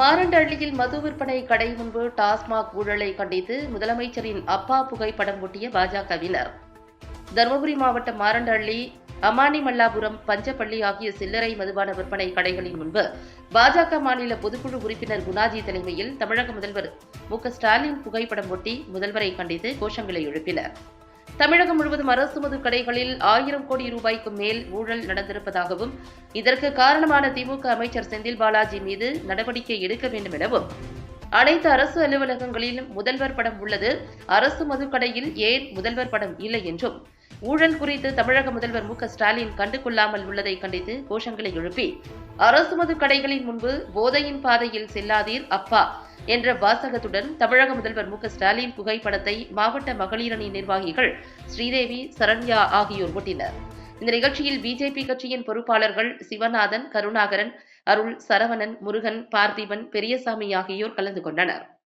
மாரண்டள்ளியில் மது விற்பனை கடை முன்பு டாஸ்மாக் ஊழலை கண்டித்து முதலமைச்சரின் அப்பா புகைப்படம் ஒட்டிய பாஜகவினர். தருமபுரி மாவட்டம் மாரண்டஹள்ளி அமானிமல்லாபுரம் பஞ்சப்பள்ளி ஆகிய சில்லறை மதுபான விற்பனை கடைகளின் முன்பு பாஜக மாநில பொதுக்குழு உறுப்பினர் குணாஜி தலைமையில் தமிழக முதல்வர் மு ஸ்டாலின் புகைப்படம் ஒட்டி முதல்வரை கண்டித்து கோஷங்களை எழுப்பினர். தமிழகம் முழுவதும் அரசு மது கடைகளில் ஆயிரம் கோடி ரூபாய்க்கு மேல் ஊழல் நடந்திருப்பதாகவும் இதற்கு காரணமான திமுக அமைச்சர் செந்தில் பாலாஜி மீது நடவடிக்கை எடுக்க வேண்டும் எனவும் அனைத்து அரசு அலுவலகங்களிலும் முதல்வர் படம் உள்ளது அரசு மதுக்கடையில் ஏன் முதல்வர் படம் இல்லை என்றும் ஊழல் குறித்து தமிழக முதல்வர் மு ஸ்டாலின் கண்டுகொள்ளாமல் உள்ளதை கண்டித்து கோஷங்களை எழுப்பி அரசு மது கடைகளின் முன்பு போதையின் பாதையில் செல்லாதீர் அப்பா என்ற வாசகத்துடன் தமிழக முதல்வர் மு ஸ்டாலின் புகைப்படத்தை மாவட்ட மகளிரணி நிர்வாகிகள் ஸ்ரீதேவி சரண்யா ஆகியோர் ஒட்டினர். இந்த நிகழ்ச்சியில் பிஜேபி கட்சியின் பொறுப்பாளர்கள் சிவநாதன் கருணாகரன் அருள் சரவணன் முருகன் பார்த்திபன் பெரியசாமி ஆகியோர் கலந்து கொண்டனர்.